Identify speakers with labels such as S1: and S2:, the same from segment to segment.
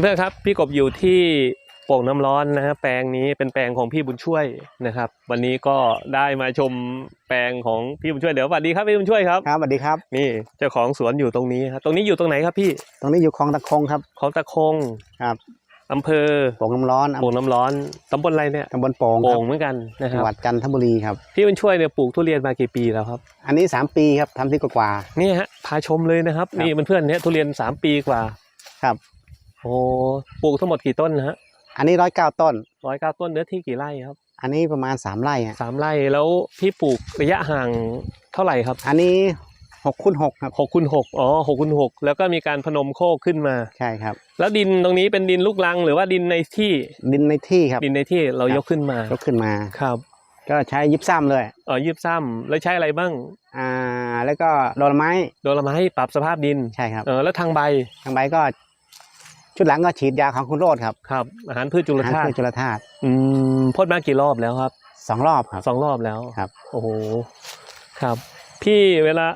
S1: เพื่อนๆครับพี่กบอยู่ที่โป่งน้ำร้อนนะฮะแปลงนี้เป็นแปลงของพี่บุญช่วยนะครับ วันนี้ก็ได้มาชมแปลงของพี่บุญช่วยเดี๋ยวสวัสดีครับพี่บุญช่วยครับ
S2: ครับสวัสดีครับ
S1: นี่เจ้าของสวนอยู่ตรงนี้ครับตรงนี้อยู่ตรงไหนครับพี่
S2: ตรงนี้อยู่คลองตะคงครับ
S1: ของตะคง
S2: ครับ
S1: อำเภอ
S2: โป่งน้ำร้อน
S1: โป่งน้ำร้อนตำบลอะไรเนี่ย
S2: ตำบลโป่งค
S1: โป่
S2: รับ
S1: งเหมือนกันนะค
S2: จั
S1: รั
S2: ง
S1: บ
S2: หวัดจันทบุรีครับ
S1: พี่บุญช่วยเนี่ยปลูกทุเรียนมากี่ปีแล้วครับ
S2: อันนี้สามปีครับทำที่กว่า
S1: นี่ฮะพาชมเลยนะครับ
S2: ครับ
S1: นี่เพื่อนๆเนี่ยทุเรียนสามปีกว่า
S2: ๆครับ
S1: โอ้ปลูกทั้งหมดกี่ต้นนะฮะ
S2: อันนี้ร้อยเก้าต้น
S1: ร้อยเก้าต้นเนื้อที่กี่ไร่ครับ
S2: อันนี้ประมาณสามไร่ฮะ
S1: สามไร่แล้วพี่ปลูกระยะห่างเท่าไหร่ครับ
S2: อันนี้หกคูณหกครับ
S1: หกคูณหกอ๋อหกคูณหกแล้วก็มีการพนมโคกขึ้นมา
S2: ใช่ครับ
S1: แล้วดินตรงนี้เป็นดินลูกรังหรือว่าดินในที่
S2: ดินในที่ครับ
S1: ดินในที่เรา
S2: ครับ
S1: ยกขึ้นมาย
S2: กขึ้นมา
S1: ครับ
S2: ก็ใช้ยิบซ้ำเลย
S1: เออยืบซ้ำแล้วใช้อะไรบ้าง
S2: อ่าแล้วก็โดนไม้
S1: โดนละมาให้ปรับสภาพดิน
S2: ใช่ครับ
S1: เออแล้วทางใบ
S2: ทางใบก็ ชุดหลังก็ฉีดยาของคุณโรดครับ
S1: ครับ อาหารพืชจุล
S2: อาหาร
S1: ธาตุ
S2: พืชจุลธาตุ
S1: อืมพ่นมากี่รอบแล้วครับ
S2: สองรอบครับ
S1: สองรอบแล้ว
S2: ครับ
S1: โอ้โหครับ พี่เวลา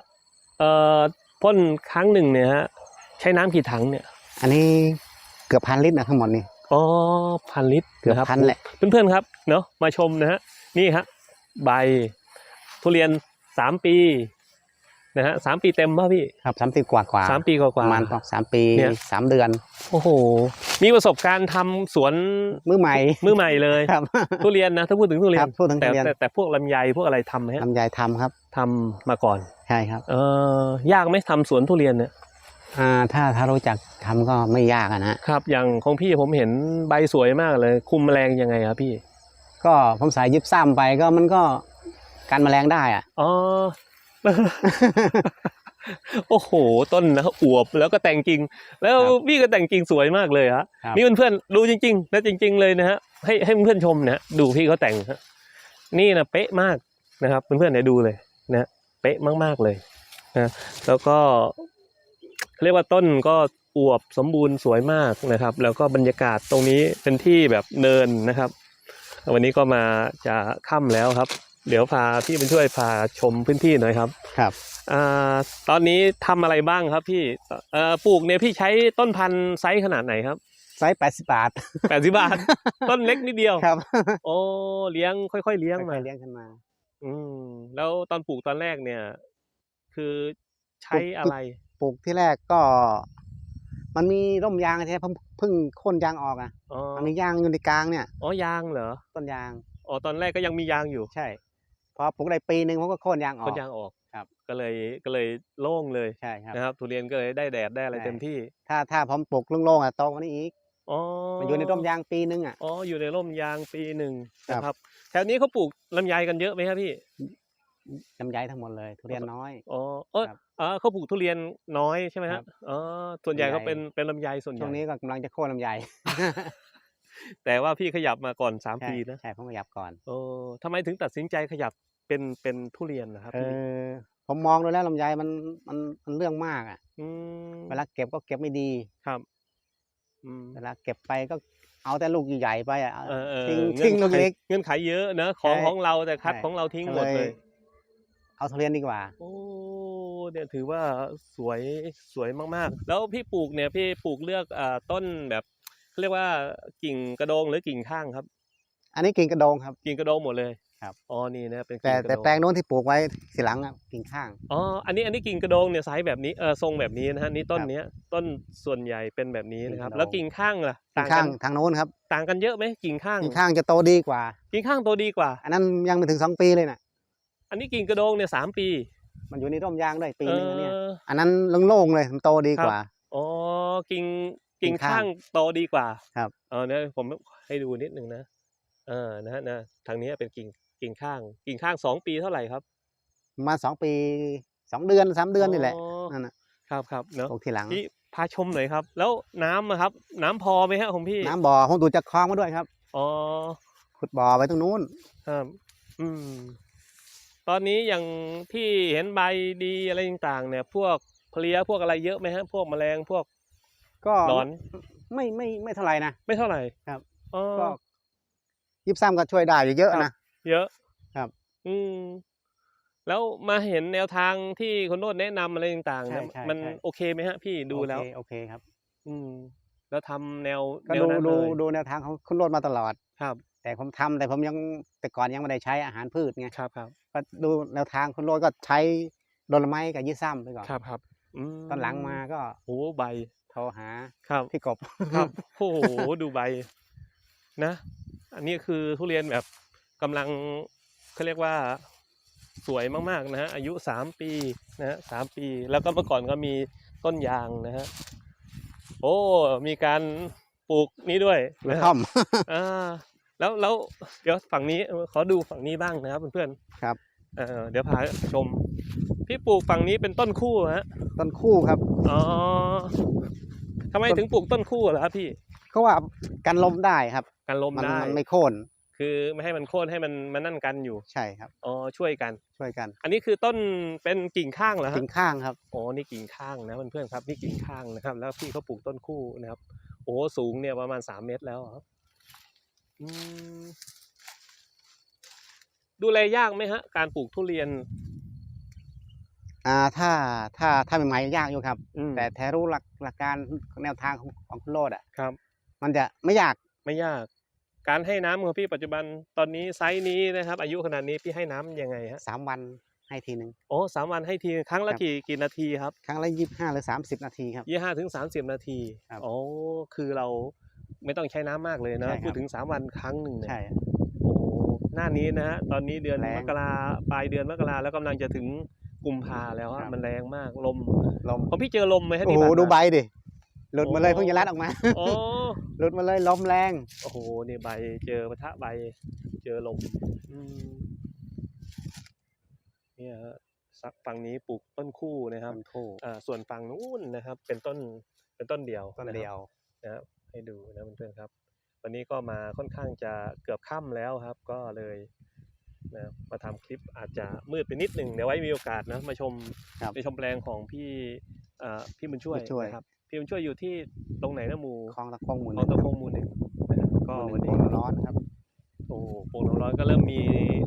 S1: เอ่อพ่นครั้งหนึ่งเนี่ยฮะใช้น้ำกี่ถังเนี่ย
S2: อันนี้เกือบพันลิตรนะทั้งหมดนี่
S1: อ๋อพันลิตร
S2: เกือบะ
S1: ครับ
S2: พันแหละ
S1: เพื่อนๆครับเนาะมาชมนะฮะนี่ฮะใบทุเรียนสามปี นะฮะสามปีเต็มป่ะพี่
S2: ครับสามปีกว่ากว่า
S1: สามปีกว่า
S2: ประมาณสามปี
S1: เนี่ย
S2: สามเดือน
S1: โอ้โห มีประสบการณ์ทำสวน
S2: มือใหม่
S1: มือใหม่เลย
S2: ครับ
S1: ทุเรียนนะถ้าพูดถึงทุเรีย
S2: คนรับพูดถึง
S1: แต่
S2: ทุเรียน
S1: แต่แต่พวกลำไยพวกอะไรทำไหมฮะ
S2: ลำไยทำครับ
S1: ทำมาก่อน
S2: ใช่ครับ
S1: เออยากไหมทำสวนทุเรียนเนี่ย
S2: อ่าถ้าถ้ารู้จักทำก็ไม่ยากอะนะครับ
S1: อย่างของพี่ผมเห็นใบสวยมากเลย คุมแมลงยังไงครับพี่
S2: ก็ผมใส่ยิบซ้ำไปก็มันก็กันแมลงได้อะ
S1: อ๋อ โอ้โห ต้นนะอวบแล้วก็แต่งกิ่งแล้วพี่ก็แต่งกิ่งสวยมากเลยฮะ
S2: ครับ
S1: นี่เพื่อนๆดูจริงๆนะจริง ๆ เลยนะฮะให้ให้เพื่อนๆชมนะฮะดูพี่เขาแต่งฮะนี่นะเป๊ะมากนะครับเพื่อนๆเดี๋ยวดูเลยนะฮะเป๊ะมากๆเลยนะแล้วก็ เรียกว่าต้นก็อวบสมบูรณ์สวยมากนะครับ แล้วก็บรรยากาศตรงนี้เป็นที่แบบเนินนะครับ วันนี้ก็มาจะค่ำแล้วครับ เดี๋ยวพาพี่เป็นช่วยพาชมพื้นที่หน่อยครับ
S2: ครับ
S1: อ่าตอนนี้ทำอะไรบ้างครับพี่เอ่อปลูกเนี่ยพี่ใช้ต้นพันธุ์ไซส์ขนาดไหนครับ
S2: ไซส์แปดสิบบาท
S1: แปดสิบาท ต้นเล็กนิดเดียว
S2: ครับ
S1: โอ้เลี้ยงค่อย ๆ เลี้ยงมา
S2: ค่อเลี้ยงขึ้นมา
S1: อืมแล้วตอนปลูกตอนแรกเนี่ย คือใช้อะไร
S2: ปลูกที่แรกก็ มันมีร่มยางใช่ไหมเพิ่งเพิ่งโค่นยางออกอะ
S1: อ๋อ
S2: มันมียางอยู่ในกลางเนี่ย
S1: อ๋อยางเหรอ
S2: ต้นยาง
S1: อ๋อตอนแรกก็ยังมียางอยู่
S2: ใช่ พอปลูกได้ปีหนึ่งผมก็โค่นยางออ
S1: ต้
S2: ก
S1: นยางออก
S2: ครับ
S1: ก็เลยก็เลยโล่งเลย
S2: ใช่ครับ
S1: นะครับ ทุเรียนก็เลยได้แดดได้อะไร
S2: ใช่
S1: เต็มที่
S2: ถ้าถ้าผมปลูกโล่งๆอะโตกว่านี้อีก
S1: อ๋อ
S2: มันอยู่ในร่มยางปีหนึงอะ
S1: อ๋อ อยู่ในร่มยางปีหนึ่ง
S2: ครับ
S1: นะครับ แถวนี้เขาปลูกลำไยกันเยอะไหมครับพี่
S2: ลำไยทั้งหมดเลยทุเรียนน้อย
S1: อ๋อ เออ
S2: ครับ
S1: อ๋อเขาปลูกทุเรียนน้อยใช่ไหม
S2: ค
S1: ค
S2: รั
S1: รับบอ๋อ ส่วนใหญ่
S2: ลำไย
S1: ก็เป็นเป็นลำไยส่วนให
S2: ช่
S1: ญ่
S2: วงนี้ก็กำลังจะโค่นลำไย
S1: แต่ว่าพี่ขยับมาก่อนสาม
S2: ใช่
S1: ปีนะ
S2: ใช่ผมขยับก่อน
S1: โอ้ทำไมถึงตัดสินใจขยับเป็นเป็นทุเรียนนะครับ
S2: เอ
S1: พี่
S2: อผมมองดูแล้วลำไยมันมันมันเรื่องมากอะ
S1: อืม
S2: เวลาเก็บก็เก็บไม่ดี
S1: ครับอืม
S2: เวลาเก็บไปก็เอาแต่ลูกใหญ่ๆไปอะ
S1: เออเออ
S2: ทิ้ง
S1: เงื่
S2: ทิ้
S1: อน
S2: งลูก
S1: ไข
S2: เล็ก
S1: เงื่อนไขเยอะนะของ
S2: ใช่
S1: ของเราแต่คัด
S2: ใช่
S1: ของเราทิ้ง
S2: ก็
S1: หมดเลย
S2: เอาทุเรียนดีกว่า
S1: โอ้เนี่ยถือว่าสวยสวยมากๆ แล้วพี่ปลูกเนี่ยพี่ปลูกเลือกอ่าต้นแบบ เขาเรียกว่ากิ่งกระโดงหรือกิ่งข้างครับ
S2: อันนี้กิ่งกระโดงครับ
S1: กิ่งกระโดงหมดเลย
S2: ครับ
S1: อ๋อนี่นะเป็น
S2: แต่
S1: กิ่งกระ
S2: แต่
S1: โดง
S2: แปลงโน้นที่ปลูกไว้ทีหลังอะกิ่งข้าง
S1: อ๋ออันนี้อันนี้กิ่งกระโดงเนี่ยไซส์แบบนี้เออทรงแบบนี้นะฮะนี่ต้น
S2: ครับ
S1: เนี้ยต้นส่วนใหญ่เป็นแบบนี้นะครับ
S2: กิ่งกระโดง
S1: แล้วกิ่งข้างล่ะ
S2: กิ่
S1: ต่างง
S2: ข้า
S1: กั
S2: ง
S1: น
S2: ทางโน้นครับ
S1: ต่างกันเยอะไหมกิ่งข้าง
S2: กิ่งข้างจะโตดีกว่า
S1: กิ่งข้างโตดีกว่า
S2: อันนั้นยังไม่ถึงสองปีเลยน่ะ
S1: อันนี้กิ่งกระโดงเนี่ยสามปี
S2: มันอยู่ในร่มยางด้วยปี
S1: เอ
S2: นึงอันเนี่ย
S1: อ
S2: อันนั้นโล่งๆเลยมันโตดี
S1: ครับ
S2: กว่า
S1: อ๋อกิ่ง
S2: กิ่
S1: กิ่ง
S2: งข้าง
S1: ข้างโตดีกว่า
S2: ครับ
S1: เออเนี่ยผมให้ดูนิดนึงนะเออนะฮะนะทางนี้เป็นกิ่งกิ่งข้าง กิ่งข้างสองปีเท่าไหร่ครับ
S2: มาสองปีสองเดือนสามเดือนนี่แหละ
S1: อ๋อ
S2: นั่นน่ะ
S1: ครับครับเนาะ
S2: ปลูกทีหลัง
S1: พี่พาชมหน่อยครับ แล้วน้ำอะครับ น้ำพอไหมฮะของพี่
S2: น้ำบ่อผมดูดจากคลองมาด้วยครับ
S1: อ๋อ
S2: ขุดบ่อไปตรงนู้น
S1: ครับ อืม ตอนนี้อย่างพี่เห็นใบดีอะไรต่างๆ เนี่ย พวกเพลียพวกอะไรเยอะไหมฮะ พวกแมลงพวก
S2: ก็
S1: หนอน
S2: ไม่ไม่ไม่เท่าไหร่นะ
S1: ไม่เท่าไหร่
S2: ครับ
S1: อ๋อ
S2: ก็ยิบซ้ำก็ช่วยได้อยู่เยอะ
S1: ครับ
S2: นะ
S1: เยอะ
S2: ครับ
S1: อืมแล้วมาเห็นแนวทางที่คนโน้นแนะนำอะไรต่างๆ
S2: ใช่
S1: เนี่ย
S2: ใช่
S1: มัน
S2: ใช่
S1: โอเคไหมฮะ พี่ดูแล้ว
S2: โอเคโอเคครับ
S1: อืม แล้วทำแนว
S2: ก็
S1: แนว
S2: ดู
S1: นั้น
S2: ดู
S1: เลย
S2: ดูแนวทางของคุณโรดมาตลอด
S1: ครับ
S2: แต่ผมทำแต่ผมยังแต่ก่อนยังไม่ได้ใช้อาหารพืชไง
S1: ครับครับ
S2: ก็ดูแนวทางคุณโรดก็ใช้โดนไม้กับยี่ซ้ำไปก่อน
S1: ครับครับอืม
S2: ตอนหลังมาก็
S1: โอ้ใบ
S2: โทรหา
S1: ครับ
S2: พี่กบ
S1: ครับโอ้โหดูใบนะ อันนี้คือทุเรียนแบบกำลังเขาเรียกว่าสวยมากๆนะฮะอายุสามปีนะฮะสามปี แล้วก็เมื่อก่อนก็มีต้นยางนะฮะโอ้ มีการปลูกนี้ด้วย
S2: กระ
S1: นะ
S2: ท่อม
S1: อ่าแล้วแล้วเดี๋ยวฝั่งนี้ขอดูฝั่งนี้บ้างนะครับเพื่อนๆ
S2: ครับ
S1: เออเดี๋ยวพาชม พี่ปลูกฝั่งนี้เป็นต้นคู่ฮะ
S2: ต้นคู่ครับ
S1: อ๋อทำไมถึงปลูกต้นคู่เหรอครับพี่
S2: เขาว่ากันลมได้ครับ
S1: การลม
S2: มัน
S1: ได้
S2: มันไม่โค่น
S1: คือไม่ให้มันโค่นให้มันมันนั่นกันอยู่
S2: ใช่ครับ
S1: อ๋อช่วยกัน
S2: ช่วยกัน
S1: อันนี้คือต้นเป็นกิ่งข้างเหรอฮะ
S2: กิ่งข้างครับ
S1: อ๋อนี่กิ่งข้างนะเพื่อนๆครับนี่กิ่งข้างนะครับ แล้วพี่เขาปลูกต้นคู่นะครับ โอ้โหสูงเนี่ยประมาณสามเมตรแล้วครับอืมดูแลยากไหมฮะ การปลูกทุเรียน
S2: อ่าถ้าถ้าถ้าใหม่ๆยากอยู่ครับ
S1: อืม
S2: แต่แท้รู้หลักหลักการแนวทางของของคุณโรดอะ
S1: ครับ
S2: มันจะไม่ยาก
S1: ไม่ยาก การให้น้ำของพี่ปัจจุบันตอนนี้ไซส์นี้นะครับ อายุขนาดนี้พี่ให้น้ำยังไงฮะ
S2: สามวันให้ทีหนึ่ง
S1: โอ้สามวันให้ทีครั้งละ
S2: ครับ
S1: กี่กี่นาทีครับ
S2: ครั้งละยี่สิบห้าหรือสามสิบนาทีครับ
S1: ยี่ห้าถึงสามสิบนาที
S2: ครับ
S1: โอ้คือเราไม่ต้องใช้น้ำมากเลยนะ
S2: ใช่ครับ
S1: พูดถึงสามวันครั้งหนึ่งเนี่ย
S2: ใช่
S1: โอ้หน้านี้นะฮะตอนนี้เดือน
S2: แรง
S1: มกราปลายเดือนมกราแล้วกำลังจะถึง กุมภาแล้ว
S2: ครั
S1: ฮะ
S2: บ
S1: มันแรงมากลม
S2: ลม
S1: ของพี่เจอลมไหมฮะ
S2: โอ้
S1: ที่
S2: โห
S1: ผ่านมา
S2: ดูใบดิหลุดมาเลย
S1: โอ้
S2: เพิ่งจะรัดออกมา
S1: โอ้
S2: หลุดมาเลยลมแรง
S1: โอ้โหนี่ใบเจอปะทะใบเจอลมอืมเนี่ยฮะสักฝั่งนี้ปลูกต้นคู่นะครับ
S2: ต้นคู่
S1: อ่าส่วนฝั่งนู้นนะครับ เป็นต้นเป็นต้นเดียว
S2: ต้น
S1: นะครับ
S2: เดียว
S1: นะครับให้ดูนะเพื่อนๆครับ วันนี้ก็มาค่อนข้างจะเกือบค่ำแล้วครับ ก็เลย นะมาทำคลิปอาจจะมืดไปนิดหนึ่งเดี๋ยวไว้มีโอกาสนะมาชม
S2: ครับ
S1: ไปชมแปลงของพี่อ่าพี่บุญช่วย
S2: บุญช่วย
S1: นะครับพี่บุญช่วยอยู่ที่ตรงไหนนะหมู่
S2: คลองตะคงหมุน
S1: คลองตะคงหมู่หนึ่งนะครับก็
S2: ห
S1: วัน
S2: นึ่
S1: นี้
S2: งร้อนครับ
S1: โอ้โหปลูกน้ำร้อนก็เริ่มมี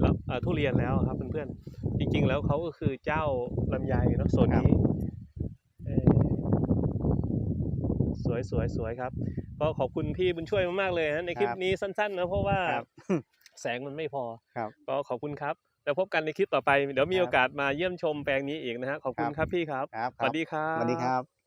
S1: รับเอ่อทุเรียนแล้วครับเพื่อนๆจริง ๆ แล้วเขาก็คือเจ้าลำไยเนาะโซนนี้เอ่อสวยสวยสวยครับ ก็ขอบคุณพี่บุญช่วยมากๆเลยฮะในคลิป
S2: ครับ
S1: นี้สั้นๆนะเพราะว่า
S2: ครับ
S1: แสงมันไม่พอ
S2: ครับ
S1: ก็ขอบคุณครับ แล้วพบกันในคลิปต่อไป เดี๋ยวมี
S2: ครับ
S1: โอกาสมาเยี่ยมชมแปลงนี้อีกนะฮะขอบคุณ
S2: ครับ
S1: ครับพี่ครับ
S2: ครับ
S1: สวัสดีครับ
S2: สวัสดีครับ